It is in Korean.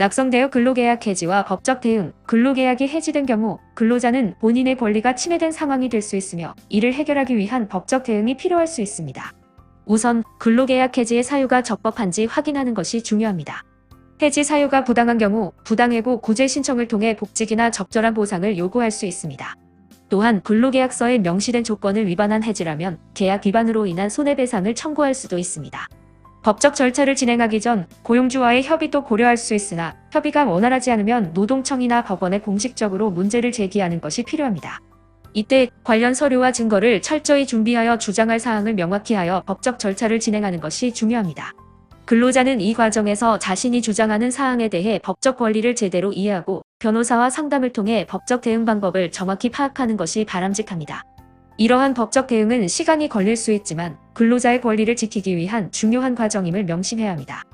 낙성되어 근로계약 해지와 법적 대응, 근로계약이 해지된 경우 근로자는 본인의 권리가 침해된 상황이 될 수 있으며 이를 해결하기 위한 법적 대응이 필요할 수 있습니다. 우선 근로계약 해지의 사유가 적법한지 확인하는 것이 중요합니다. 해지 사유가 부당한 경우 부당해고 구제 신청을 통해 복직이나 적절한 보상을 요구할 수 있습니다. 또한 근로계약서에 명시된 조건을 위반한 해지라면 계약 위반으로 인한 손해배상을 청구할 수도 있습니다. 법적 절차를 진행하기 전 고용주와의 협의도 고려할 수 있으나 협의가 원활하지 않으면 노동청이나 법원에 공식적으로 문제를 제기하는 것이 필요합니다. 이때 관련 서류와 증거를 철저히 준비하여 주장할 사항을 명확히 하여 법적 절차를 진행하는 것이 중요합니다. 근로자는 이 과정에서 자신이 주장하는 사항에 대해 법적 권리를 제대로 이해하고 변호사와 상담을 통해 법적 대응 방법을 정확히 파악하는 것이 바람직합니다. 이러한 법적 대응은 시간이 걸릴 수 있지만 근로자의 권리를 지키기 위한 중요한 과정임을 명심해야 합니다.